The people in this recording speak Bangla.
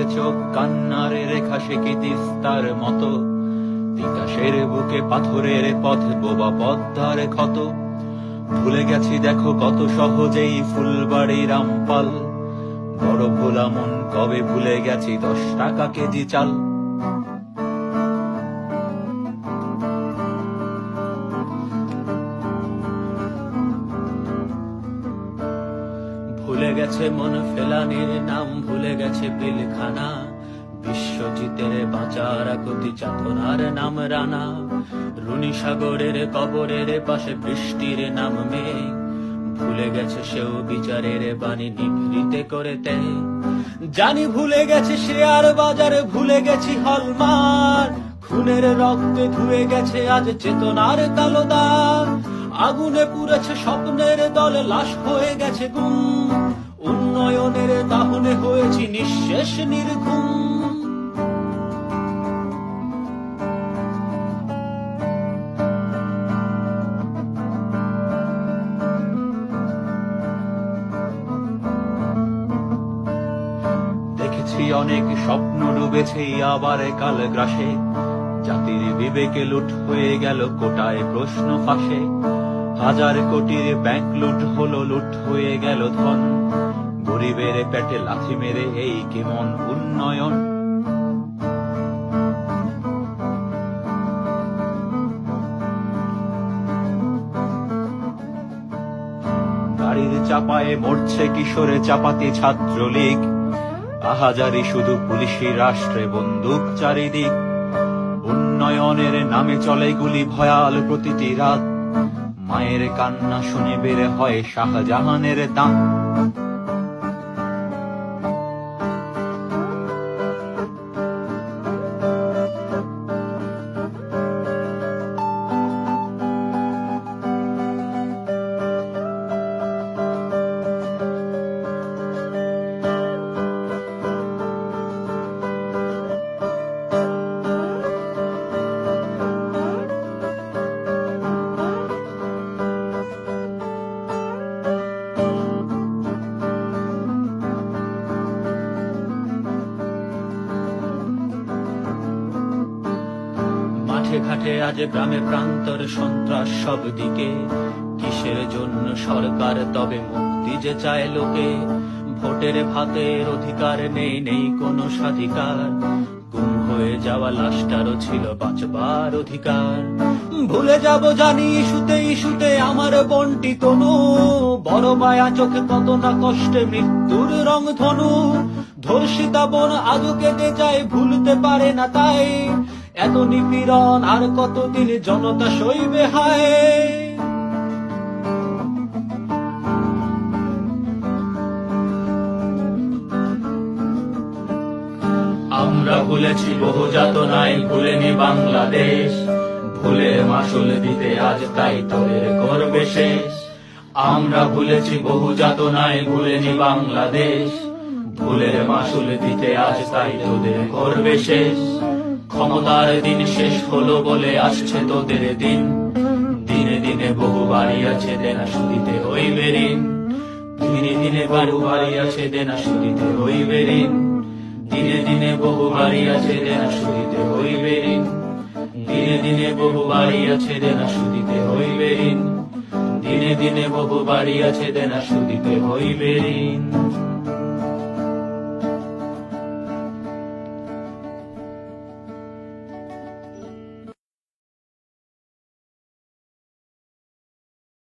গেছে চোখ কান্নার রেখা সে মতো? তিতাসের বুকে পাথরের পথ, বোবা পদ্মার ক্ষত। ভুলে গেছি দেখো কত সহজেই ফুলবাড়ি রামপাল। বড় ভোলা মন কবে ভুলে গেছি দশ টাকা কেজি চাল। গেছে মন ফেলানির নাম, ভুলে গেছে পিলখানা। বিশ্বজিতের বাঁচার কতি চাতনার নাম রানা। রুনি সাগরের কবরের পাশে বৃষ্টির নাম মেঘ। ভুলে গেছে সেও বিচারের বাণী নিভৃতে করে তে জানি ভুলে গেছে শেয়ার বাজারে, ভুলে গেছি হলমার। খুনের রক্তে ধুয়ে গেছে আজ চেতনার কালো দাগ আগুনে পুড়েছে স্বপ্নের দলে, লাশ হয়ে গেছে গুম। উন্নয়নের দাহনে হয়েছি নিঃশেষ নির্ঘুম। দেখেছি অনেক স্বপ্ন ডুবেছে, আবার কাল গ্রাসে। জাতির বিবেকে লুট হয়ে গেল কোটায় প্রশ্ন ফাঁসে। হাজার কোটির ব্যাংক লুট হলো, লুট হয়ে গেল ধন। গরিবের পেটে লাথি মেরে এই কেমন উন্নয়ন? গাড়ির চাপায়ে মরছে কিশোরে চাপাতি ছাত্রলীগ। আহাজারি শুধু পুলিশি রাষ্ট্রে বন্দুক চারিদিক। উন্নয়নের নামে চলে গুলি ভয়াল প্রতিটি রাত। মায়ের কান্না শুনে বেড়ে হয় শাহজাহানের দাঁত মাঠে ঘাটে আজ গ্রামে প্রান্তর সন্ত্রাস সব দিকে। কিসের জন্য সরকার তবে মুক্তি যে চায় লোকে? ভোটের ভাতের অধিকার নেই নেই কোনো স্বাধিকার। গুম হয়ে যাওয়া লাশটারও ছিল বাঁচবার অধিকার। ভুলে যাব জানি ইস্যুতে ইস্যুতে আমার বন্টি তনু। বড় মায়া চোখে কত না কষ্টে মৃত্যুর রং ধনু। ধর্ষিতা বোন আজও কেঁদে যায়, ভুলতে পারে না তাই। এত নিপীড়ন আর কতদিন জনতা সইবে হায়? আমরা ভুলেছি বহু যাতনায়, ভুলেনি বাংলাদেশ। ভুলের মাসুল দিতে আজ তাই তোদের করবে শেষ। আমরা ভুলেছি বহু যাতনায়, ভুলেনি বাংলাদেশ। ভুলের মাসুল দিতে আজ তাই তোদের করবে শেষ। ক্ষমতার দিন শেষ হলো বলে আসছে তোদের দিন। দিনে দিনে বহু বাড়ি আছে দেনা সুদিতে হইবে ঋণ। দিনে দিনে বহু বাড়ি আছে দেনা সুদিতে হইবে ঋণ। দিনে দিনে বহু বাড়ি আছে দেনা সুদিতে হইবে ঋণ। দিনে দিনে বহু বাড়ি আছে দেনা সুদিতে হইবে ঋণ। দিনে দিনে বহু বাড়ি আছে দেনা সুদিতে হইবে ঋণ।